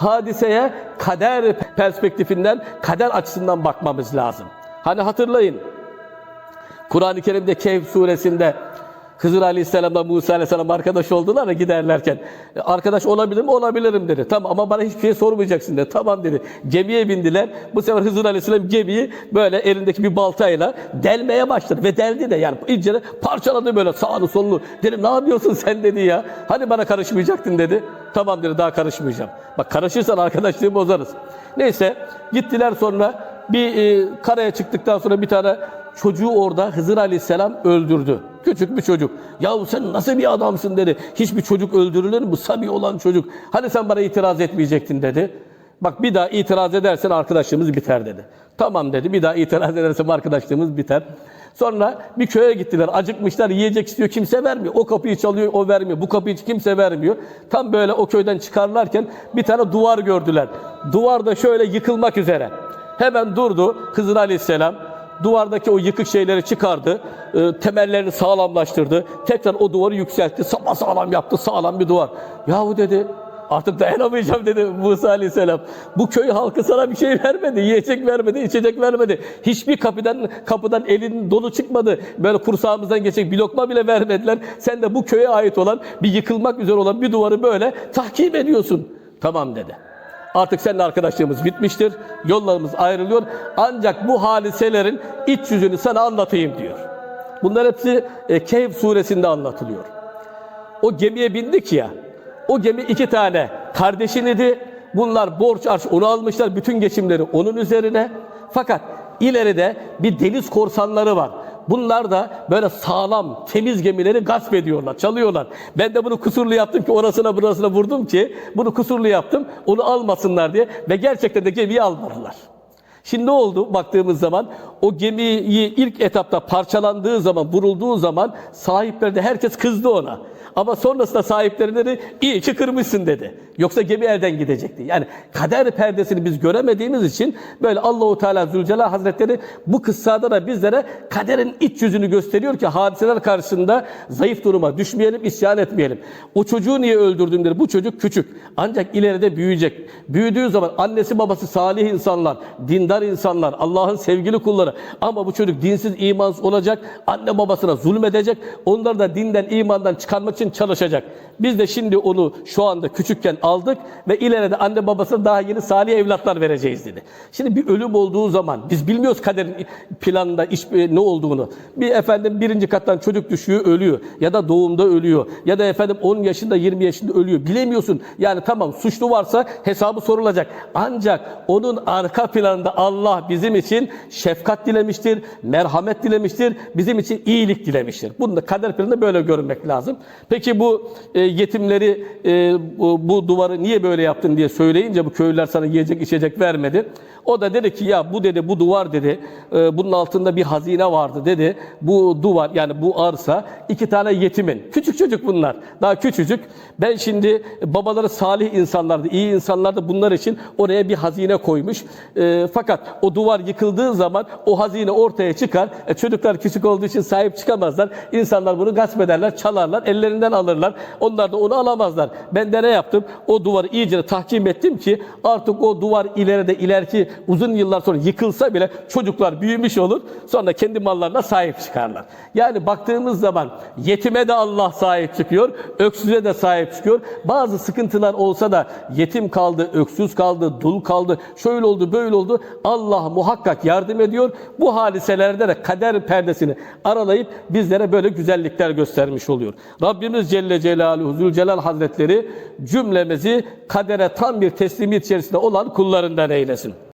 hadiseye kader perspektifinden, kader açısından bakmamız lazım. Hani hatırlayın, Kur'an-ı Kerim'de Kehf suresinde Hızır Aleyhisselam'la Musa Aleyhisselam arkadaş oldular ya giderlerken. "E, Arkadaş olabilir mi? Olabilirim dedi. Tamam ama bana hiçbir şey sormayacaksın dedi. Tamam dedi. Gemiye bindiler. Bu sefer Hızır Aleyhisselam gemiyi böyle elindeki bir baltayla delmeye başladı. Ve deldi de yani iyice de parçaladı böyle sağını solunu. Dedim ne yapıyorsun sen dedi ya. Hani bana karışmayacaktın dedi. Tamam dedi daha karışmayacağım. Bak karışırsan arkadaşlığı bozarız. Neyse gittiler sonra bir e, karaya çıktıktan sonra bir tane çocuğu orada Hızır Aleyhisselam öldürdü. Küçük bir çocuk. Yahu sen nasıl bir adamsın dedi. Hiçbir çocuk öldürülür mü? Sabi olan çocuk. Hani sen bana itiraz etmeyecektin dedi. Bak bir daha itiraz edersen arkadaşlığımız biter dedi. Tamam dedi. Bir daha itiraz edersem arkadaşlığımız biter. Sonra bir köye gittiler. Acıkmışlar. Yiyecek istiyor. Kimse vermiyor. O kapıyı çalıyor. O vermiyor. Bu kapıyı kimse vermiyor. Tam böyle o köyden çıkarlarken bir tane duvar gördüler. Duvar da şöyle yıkılmak üzere. Hemen durdu Hızır Aleyhisselam. Duvardaki o yıkık şeyleri çıkardı. e, temellerini sağlamlaştırdı. Tekrar o duvarı yükseltti. Sapa sağlam yaptı. Sağlam bir duvar. Yahu dedi artık dayanamayacağım dedi Musa Aleyhisselam. Bu köy halkı sana bir şey vermedi. Yiyecek vermedi, içecek vermedi. Hiçbir kapıdan kapıdan elin dolu çıkmadı. Böyle kursağımızdan geçecek bir lokma bile vermediler. Sen de bu köye ait olan bir yıkılmak üzere olan bir duvarı böyle tahkim ediyorsun. Tamam dedi. Artık seninle arkadaşlığımız bitmiştir. Yollarımız ayrılıyor. Ancak bu hadiselerin iç yüzünü sana anlatayım diyor. Bunlar hepsi e, Kehf suresinde anlatılıyor. O gemiye bindik ya. O gemi iki tane kardeşin idi. Bunlar borç harç onu almışlar. Bütün geçimleri onun üzerine. Fakat ileride bir deniz korsanları var. Bunlar da böyle sağlam, temiz gemileri gasp ediyorlar, çalıyorlar. Ben de bunu kusurlu yaptım ki orasına burasına vurdum ki bunu kusurlu yaptım. Onu almasınlar diye ve gerçekten de gemiyi almadılar. Şimdi ne oldu baktığımız zaman? O gemiyi ilk etapta parçalandığı zaman, vurulduğu zaman sahipleri de herkes kızdı ona. Ama sonrasında sahiplerine de iyi ki kırmışsın dedi. Yoksa gemi elden gidecekti. Yani kader perdesini biz göremediğimiz için böyle Allahu Teala Zülcelal Hazretleri bu kıssada da bizlere kaderin iç yüzünü gösteriyor ki hadiseler karşısında zayıf duruma düşmeyelim, isyan etmeyelim. O çocuğu niye öldürdüm dedi. Bu çocuk küçük. Ancak ileride büyüyecek. Büyüdüğü zaman annesi babası salih insanlar, dindar insanlar, Allah'ın sevgili kulları. Ama bu çocuk dinsiz, imansız olacak. Anne babasına zulmedecek. Onları da dinden, imandan çıkarmak için çalışacak. Biz de şimdi onu şu anda küçükken aldık ve ileride anne babasına daha yeni salih evlatlar vereceğiz dedi. Şimdi bir ölüm olduğu zaman biz bilmiyoruz kaderin planında iş e, ne olduğunu. Bir efendim birinci kattan çocuk düşüyor ölüyor ya da doğumda ölüyor ya da efendim 10 yaşında 20 yaşında ölüyor. Bilemiyorsun. Yani tamam suçlu varsa hesabı sorulacak. Ancak onun arka planında Allah bizim için şefkat dilemiştir, merhamet dilemiştir, bizim için iyilik dilemiştir. Bunu da kader planında böyle görmek lazım. Peki bu e, yetimleri e, bu, bu duvarı niye böyle yaptın diye söyleyince bu köylüler sana yiyecek içecek vermedi. O da dedi ki ya bu dedi bu duvar dedi e, bunun altında bir hazine vardı dedi. Bu duvar yani bu arsa iki tane yetimin. Küçük çocuk bunlar. Daha küçücük. Ben şimdi babaları salih insanlardı, iyi insanlardı. Bunlar için oraya bir hazine koymuş. E, fakat o duvar yıkıldığı zaman o hazine ortaya çıkar. E, çocuklar küçük olduğu için sahip çıkamazlar. İnsanlar bunu gasp ederler, çalarlar, ellerinden alırlar. Onlar da onu alamazlar. Ben de ne yaptım? O duvarı iyice tahkim ettim ki artık o duvar ileride ileriki uzun yıllar sonra yıkılsa bile çocuklar büyümüş olur. Sonra kendi mallarına sahip çıkarlar. Yani baktığımız zaman yetime de Allah sahip çıkıyor, öksüze de sahip çıkıyor. Bazı sıkıntılar olsa da yetim kaldı, öksüz kaldı, dul kaldı, şöyle oldu, böyle oldu. Allah muhakkak yardım ediyor. Bu hadiselerde de kader perdesini aralayıp bizlere böyle güzellikler göstermiş oluyor. Rabbimiz Celle Celaluhu Zülcelal Hazretleri cümlemizi kadere tam bir teslimiyet içerisinde olan kullarından eylesin.